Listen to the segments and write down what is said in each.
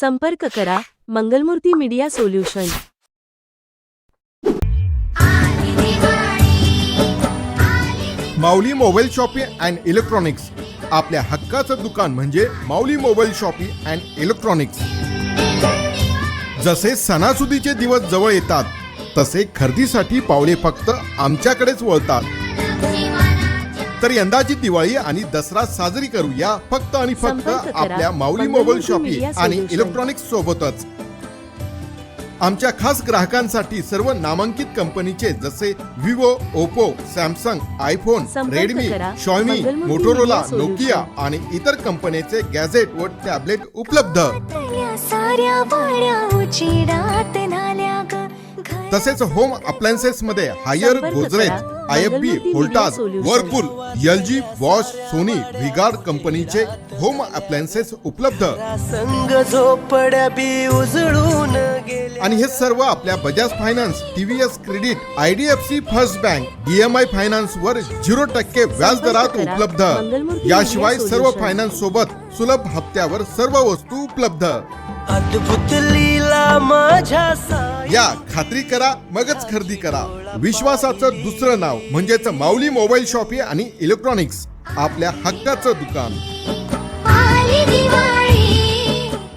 संपर्क करा Mangalmurti media solution. Mauli mobile shopping and electronics. आपल्या हक्काचं दुकान म्हणजे Mauli mobile shopping and electronics. जसे सणासुदीचे दिवस जवळ येतात तसे खरेदीसाठी पावले फक्त आमच्याकडेच वळतात. तर यंदाची दिवाळी आणि दसरा साजरी करूया फक्त आणि फक्त. आपल्या माऊली मोबाईल शॉपिंग मीडिया आणि. इलेक्ट्रॉनिक्स सोबतच आमच्या खास ग्राहकांसाठी सर्व नामांकित कंपनीचे जसे Vivo Oppo Samsung iPhone Redmi. Xiaomi Motorola. Nokia आणि इतर कंपन्यांचे गॅझेट व टॅबलेट उपलब्ध तसेच होम अप्लायन्सेस मध्ये Haier Godrej. I F B solution. Whirlpool L G Bosch Sony V-Guard कंपनीचे होम अप्लायन्सेस उपलब्ध आणि हे सर्व आपल्या Bajaj finance TVS credit IDFC first bank DMI finance वर झिरो टक्के व्याज दरात. उपलब्ध याशिवाय सर्व. फायनान्स सोबत सुलभ हप्त्यावर सर्व वस्तू उपलब्ध अद्भुत लीला माझ्या या खात्री करा मगच खरेदी करा. विश्वासाचं दुसरं नाव म्हणजेच माऊली मोबाईल शॉपी आणि इलेक्ट्रॉनिक्स आपल्या हक्काचं दुकान.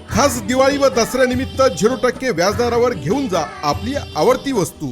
खास दिवाळी व दसऱ्यानिमित्त झिरो टक्के व्याजदरावर घेऊन जा आपली आवडती वस्तू.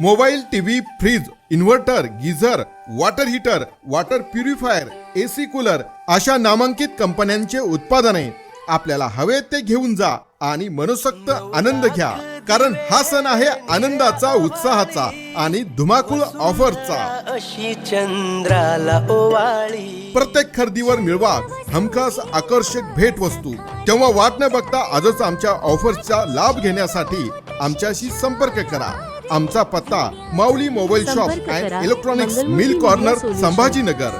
Mobile TV fridge inverter geyser water heater water purifier AC cooler अशा नामांकित कंपन्यांचे उत्पादने आपल्याला हवे ते घेऊन जा आणि मनसोक्त आनंद घ्या. कारण हा सण आहे आनंदाचा उत्साहाचा आणि धुमाकूळ ऑफरचा. अशी चंद्राला ओवाळी. प्रत्येक खरेदीवर मिळवा हमखास आकर्षक भेट वस्तू तेव्हा वाट न बघता आजच आमच्या ऑफर्सचा लाभ घेण्यासाठी आमच्याशी संपर्क करा. आमचा पत्ता माऊली मोबाईल शॉप संपर्क अँड करा. Electronics mill corner. संभाजीनगर.